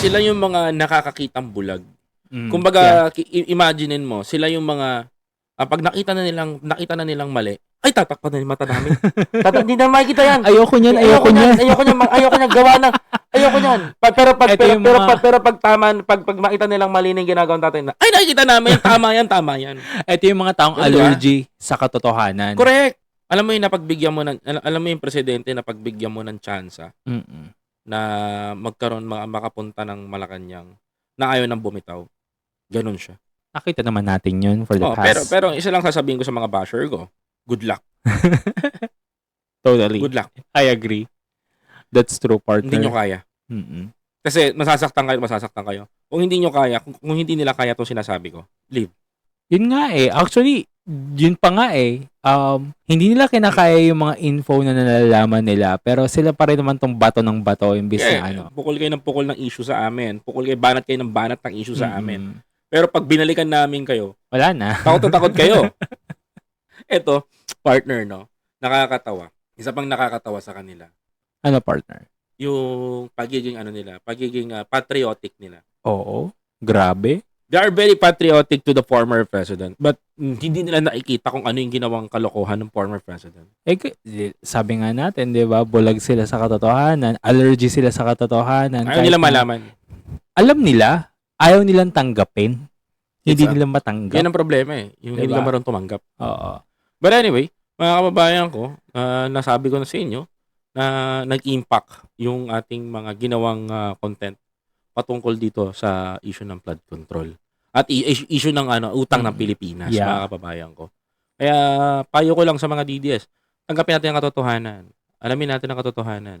sila yung mga nakakakitang bulag. Mm, yeah. Kumbaga, i- imaginein mo, sila yung mga ah, pag nakita na nilang nakita na nilang mali, ay tatakpan na yung mata namin. Tatak, hindi na makikita yan. ayoko niyan, ayoko niyan. Ayoko niyan, ayoko niyan gawa na. Ayoko niyan. Pag, pero pag Ito pero, pero, mga- pag, pero pag tama pag pag makita nilang mali na yung ginagawang tatay na, ay nakikita namin, tama yan, tama yan. Ito yung mga taong Yun, di ba? allergy sa katotohanan. Correct. Alam mo yung napagbigyan mo ng al- alam mo yung presidente na pagbigyan mo ng tsansa Mm-mm. Na magkaroon ma- makapunta ng Malacanang na ayaw nang bumitaw. Ganun siya. Nakita naman natin yun for the Oh, past. pero pero isa lang sasabihin ko sa mga basher ko. Good luck. totally. Good luck. I agree. That's true, partner. Hindi nyo kaya. Mm-mm. Kasi masasaktan kayo, masasaktan kayo. Kung hindi nyo kaya, kung, kung hindi nila kaya 'tong sinasabi ko, leave. Yun nga eh. Actually, yun pa nga eh. Um, hindi nila kinakaya yung mga info na nalalaman nila. Pero sila pa rin naman tong bato ng bato. Imbis Eh, na ano. pukol kayo ng pukol ng issue sa amin. Pukol kayo, banat kayo ng banat ng issue sa Mm-mm. amin. Pero pag binalikan namin kayo, Wala na. takot na takot kayo. Eto, partner, no? Nakakatawa. Isa pang nakakatawa sa kanila. Ano, partner? Yung pagiging ano nila, pagiging ah, patriotic nila. Oo. Grabe. They are very patriotic to the former president. But mm, hindi nila nakikita kung ano yung ginawang kalokohan ng former president. Eh, sabi nga natin, di ba, bulag sila sa katotohanan, allergy sila sa katotohanan. Ayaw nila malaman. Alam nila, ayaw nilang tanggapin. Hindi a- nila matanggap. Yan ang problema eh. Yung hindi Diba? nila marunong tumanggap. Oo. But anyway, mga kababayan ko, ah, nasabi ko na sa inyo na nag-impact yung ating mga ginawang ah, content patungkol dito sa issue ng flood control. At issue, ng ano, utang ng Mm. Pilipinas, Yeah. mga kababayan ko. Kaya payo ko lang sa mga DDS, tanggapin natin ang katotohanan. Alamin natin ang katotohanan.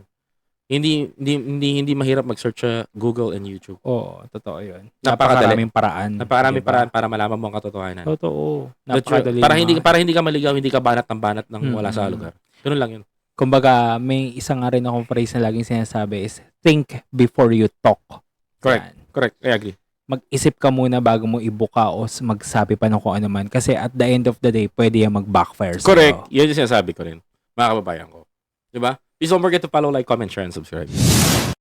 Hindi hindi hindi, hindi mahirap mag-search sa Google and YouTube. Oo, totoo yun. Napakaraming paraan. Napakaraming diba? paraan para malaman mo ang katotohanan. Totoo. Napakadali. para hindi para hindi ka maligaw, hindi ka banat ng banat ng wala sa lugar. Ganun lang 'yun. Kumbaga, may isa nga rin akong phrase na laging sinasabi is, think before you talk. Correct. Yan. Correct. I agree. Mag-isip ka muna bago mo ibuka o magsabi pa ng kung ano man. Kasi at the end of the day, pwede yan mag-backfire sa'yo. Correct. Yan yung sinasabi ko rin. Mga kababayan ko. 'Di ba? Please don't forget to follow, like, comment, share, and subscribe.